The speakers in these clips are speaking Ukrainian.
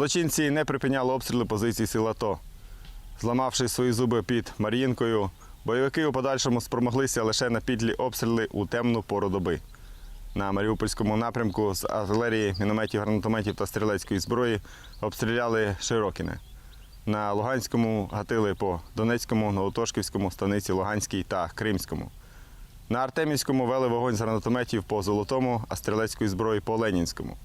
Злочинці не припиняли обстріли позицій сил АТО. Зламавши свої зуби під Мар'їнкою, бойовики у подальшому спромоглися лише на підлі обстріли у темну пору доби. На Маріупольському напрямку з артилерії, мінометів, гранатометів та стрілецької зброї обстріляли Широкіне. На Луганському гатили по Донецькому, Новотошківському, Станиці Луганській та Кримському. На Артемівському вели вогонь з гранатометів по Золотому, а стрілецької зброї по Ленінському.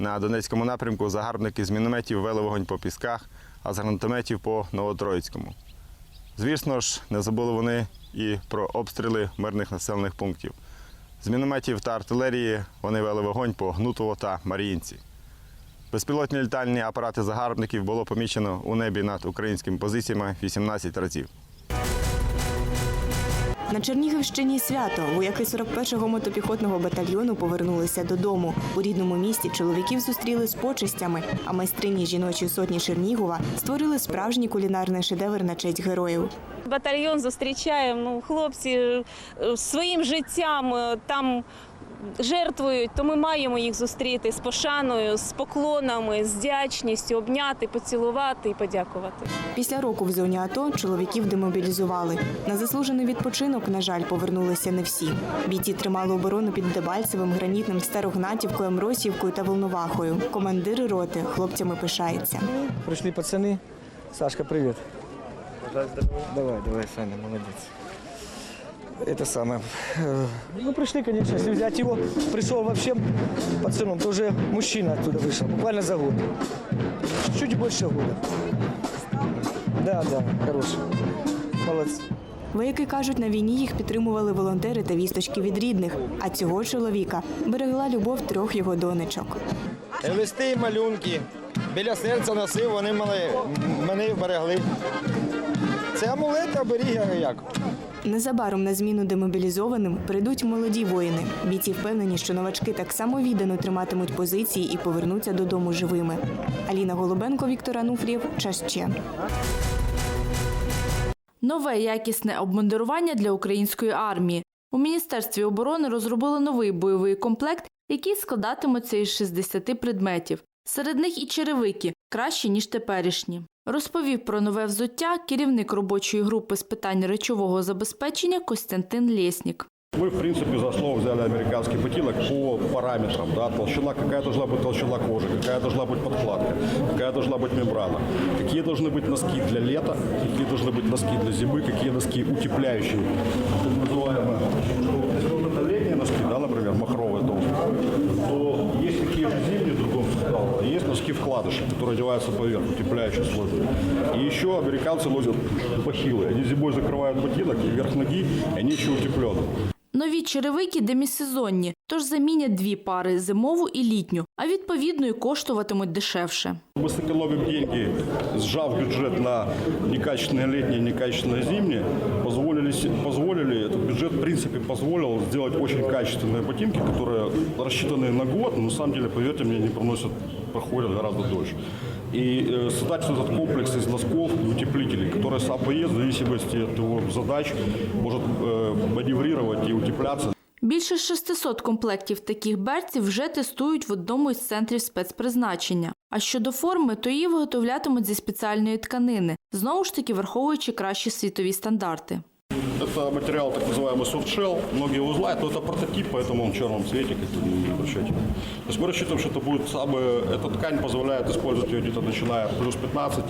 На Донецькому напрямку загарбники з мінометів вели вогонь по Пісках, а з гранатометів по Новотроїцькому. Звісно ж, не забули вони і про обстріли мирних населених пунктів. З мінометів та артилерії вони вели вогонь по Гнутово та Маріїнці. Безпілотні літальні апарати загарбників було помічено у небі над українськими позиціями 18 разів. На Чернігівщині свято. Вояки 41-го мотопіхотного батальйону повернулися додому. У рідному місті чоловіків зустріли з почестями, а майстрині жіночої сотні Чернігова створили справжній кулінарний шедевр на честь героїв. Батальйон зустрічаємо. Ну, хлопці е, своїм життям е, там жертвують, то ми маємо їх зустріти з пошаною, з поклонами, з вдячністю, обняти, поцілувати і подякувати. Після року в зоні АТО чоловіків демобілізували. На заслужений відпочинок, на жаль, повернулися не всі. Бійці тримали оборону під Дебальцевим, Гранітним, Старогнатівкою, Амросівкою та Волновахою. Командири роти хлопцями пишаються. Пришли пацаны. Сашка, привет. Давай, давай, Саня, молодец Это самое. э, Ну, пришли, конечно, если взять его, пришел вообще пацаном, то уже мужчина оттуда вышел, буквально за год. Чуть больше года. Да, да, хороший. Молодцы. Вояки кажуть, на війні їх підтримували волонтери та вісточки від рідних. А цього чоловіка берегла любов трьох його донечок. Листи і малюнки. Біля серця носив, вони мене, мене вберегли. Це амулет оберіг як. Незабаром на зміну демобілізованим прийдуть молоді воїни. Бійці впевнені, що новачки так само віддано триматимуть позиції і повернуться додому живими. Аліна Голубенко, Віктор Ануфрієв, час ще. Нове якісне обмундирування для української армії. У Міністерстві оборони розробили новий бойовий комплект, який складатиметься із 60 предметів. Серед них і черевики, кращі, ніж теперішні. Розповів про нове взуття керівник робочої групи з питань речового забезпечення Костянтин Лєснік. Мы, в принципе, за основу взяли американский ботинок по параметрам. Да, толщина, какая должна быть толщина кожи, какая должна быть подкладка, какая должна быть мембрана, какие должны быть носки для лета, какие должны быть носки для зимы, какие носки утепляющие. Так называемые, что это летние носки, да, например, махровые вкладыши, которые одеваются поверх, утепляющие слой. И еще американцы носят бахилы. Они зимой закрывают ботинок и верх ноги, и они еще утеплены. Нові черевики демісезонні, тож замінять дві пари зимову і літню, а відповідно і коштуватимуть дешевше. Мы сэкономим деньги, сжав бюджет на некачественное летнее, некачественное зимнее, позволили, се- позволили, этот бюджет в принципе позволил сделать очень качественные ботинки, которые рассчитаны на год, но на самом деле, поверьте мне, они проносят, проходят гораздо дольше. И э, создать этот комплекс из носков и утеплителей, который сам поезд, в зависимости от его задач, может э, маневрировать и утепляться. Більше 600 комплектів таких берців вже тестують в одному із центрів спецпризначення. А щодо форми, то її виготовлятимуть зі спеціальної тканини, знову ж таки враховуючи кращі світові стандарти. Это материал так называемый softshell. Многие его знают, но это прототип, поэтому он в черном цвете, как бы не обращайте. То есть мы рассчитываем, что это будет самая... Эта ткань позволяет использовать ее где-то начиная от плюс 15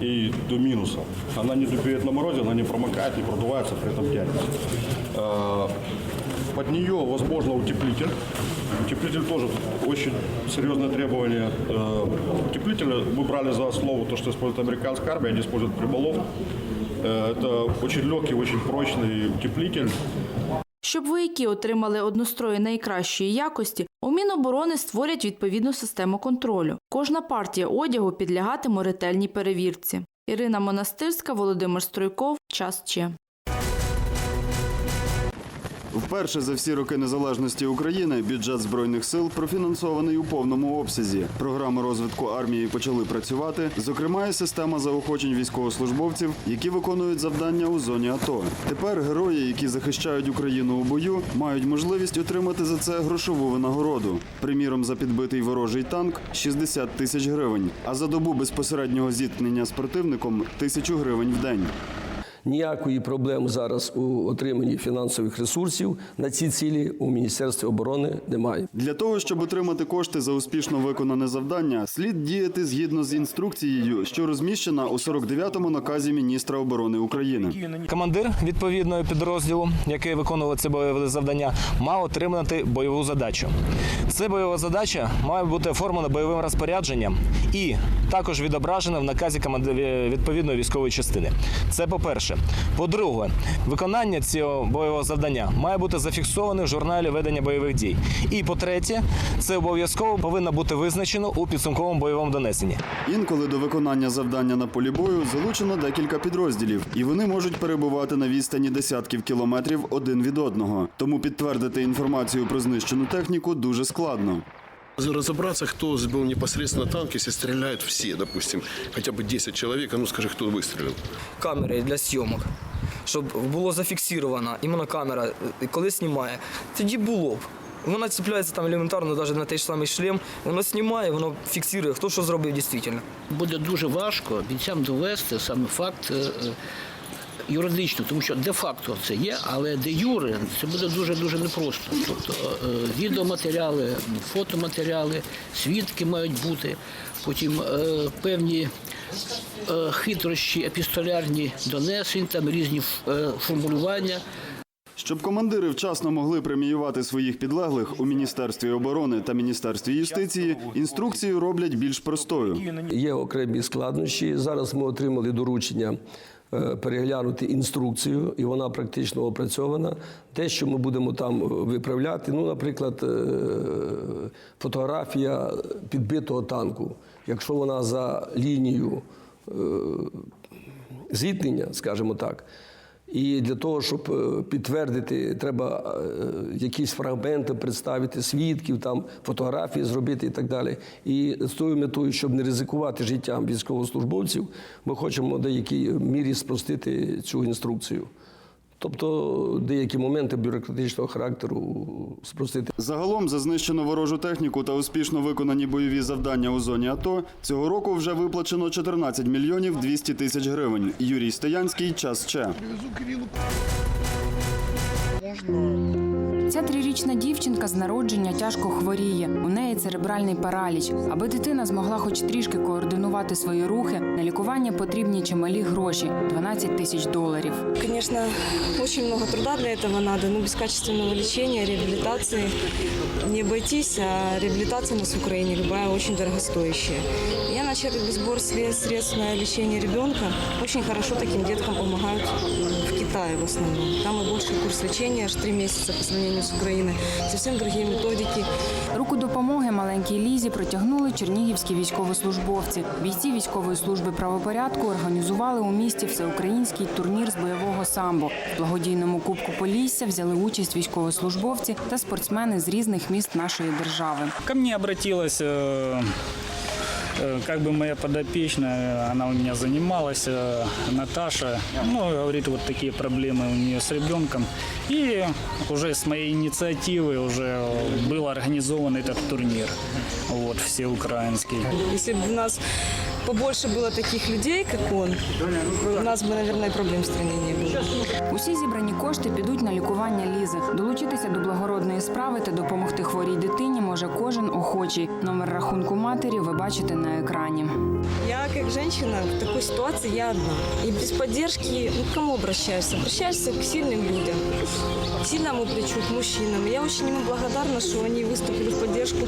и до минуса. Она не тупеет на морозе, она не промокает, не продувается, при этом тянется. Э, Под нее, возможно, утеплитель. Утеплитель тоже очень серьезное требование. Э, Утеплителя мы брали за основу то, что использует американская армия, они используют приболов. Э, Это очень легкий, очень прочный утеплитель. Щоб вояки отримали однострої найкращої якості, у Міноборони створять відповідну систему контролю. Кожна партія одягу підлягатиме ретельній перевірці. Ірина Монастирська, Володимир Стройков. Час Че. Вперше за всі роки незалежності України бюджет збройних сил профінансований у повному обсязі. Програми розвитку армії почали працювати. Зокрема, і система заохочень військовослужбовців, які виконують завдання у зоні АТО. Тепер герої, які захищають Україну у бою, мають можливість отримати за це грошову винагороду. Приміром, за підбитий ворожий танк 60 тисяч гривень, а за добу безпосереднього зіткнення з противником тисячу гривень в день. Ніякої проблеми зараз у отриманні фінансових ресурсів на ці цілі у Міністерстві оборони немає. Для того, щоб отримати кошти за успішно виконане завдання, слід діяти згідно з інструкцією, що розміщена у 49-му наказі міністра оборони України. Командир відповідного підрозділу, який виконував це бойове завдання, мав отримати бойову задачу. Це бойова задача має бути оформлена бойовим розпорядженням і також відображена в наказі команди- відповідної військової частини. Це по-перше. По-друге, виконання цього бойового завдання має бути зафіксоване в журналі ведення бойових дій. І по-третє, це обов'язково повинно бути визначено у підсумковому бойовому донесенні. Інколи до виконання завдання на полі бою залучено декілька підрозділів, і вони можуть перебувати на відстані десятків кілометрів один від одного. Тому підтвердити інформацію про знищену техніку дуже складно. Разобраться, кто сбил непосредственно танк, если стреляют все, допустим, хотя бы 10 человек, а ну скажи, кто выстрелил. камери для зйомок, щоб було зафіксовано іменно камера, е, коли знімає. Тоді було б. Вона цепляється там елементарно навіть на той ж самий шлем, воно знімає, воно фіксує, хто що зробив дійсно. буде дуже важко бійцям довести саме факт е, е, юридично, тому що де-факто це є, але де юре це буде дуже дуже непросто. Тобто е, відеоматеріали, фотоматеріали, свідки мають бути, потім е, певні е, хитрощі, епістолярні донесень, там різні е, формулювання. Щоб командири вчасно могли преміювати своїх підлеглих у Міністерстві оборони та Міністерстві юстиції, інструкцію роблять більш простою. Є окремі складнощі. Зараз ми отримали доручення е, переглянути інструкцію, і вона практично опрацьована. Те, що ми будемо там виправляти, ну, наприклад, е, фотографія підбитого танку. Якщо вона за лінію е, зіткнення, скажімо так. І для того, щоб е, підтвердити, треба е, якісь фрагменти представити, свідків, там фотографії зробити і так далі. І з тою метою, щоб не ризикувати життям військовослужбовців, ми хочемо в деякій мірі спростити цю інструкцію. Тобто деякі моменти бюрократичного характеру спростити загалом за знищену ворожу техніку та успішно виконані бойові завдання у зоні АТО цього року вже виплачено 14 мільйонів 200 тисяч гривень. Юрій Стоянський час ще. Можна 53-річна дівчинка з народження тяжко хворіє. У неї церебральний параліч. Аби дитина змогла хоч трішки координувати свої рухи, на лікування потрібні чималі гроші 12 тисяч доларів. Звісно, дуже багато труда для цього треба, але ну, без качественного лічення, реабілітації не обійтись, а реабілітація у нас в Україні любая дуже дорогостояща. Я начала збір средств на лічення дитинка. Дуже добре таким діткам допомагають. Китае в основном. Там и больший курс лечения, аж три месяца по сравнению с Украиной. Совсем другие методики. Руку допомоги маленькій Лізі протягнули чернігівські військовослужбовці. Бійці військової служби правопорядку організували у місті всеукраїнський турнір з бойового самбо. В благодійному кубку Полісся взяли участь військовослужбовці та спортсмени з різних міст нашої держави. Ко мне обратилась э, как бы моя подопечная, она у меня занималась, э, Наташа. Ну, говорит, вот такие проблемы у нее с ребенком. И уже с моей инициативы уже был организован этот турнир, вот, всеукраинский. Если бы у нас побольше было таких людей, как он, у нас бы, наверное, проблем в стране не было. Усі зібрані кошти підуть на лікування Лізи. Долучитися до благородної справи та допомогти хворій дитині може кожен охочий. Номер рахунку матері ви бачите на екрані. Я как женщина в такой ситуации я одна. И без поддержки, ну, к кому обращаешься? Обращаешься к сильным людям, к сильному плечу, к мужчинам. Я очень ему благодарна, что они выступили в поддержку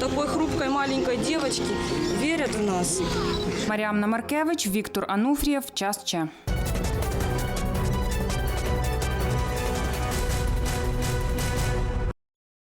такой хрупкой маленькой девочки, верят в нас. Маріамна Маркевич, Віктор Ануфрієв. Час Че.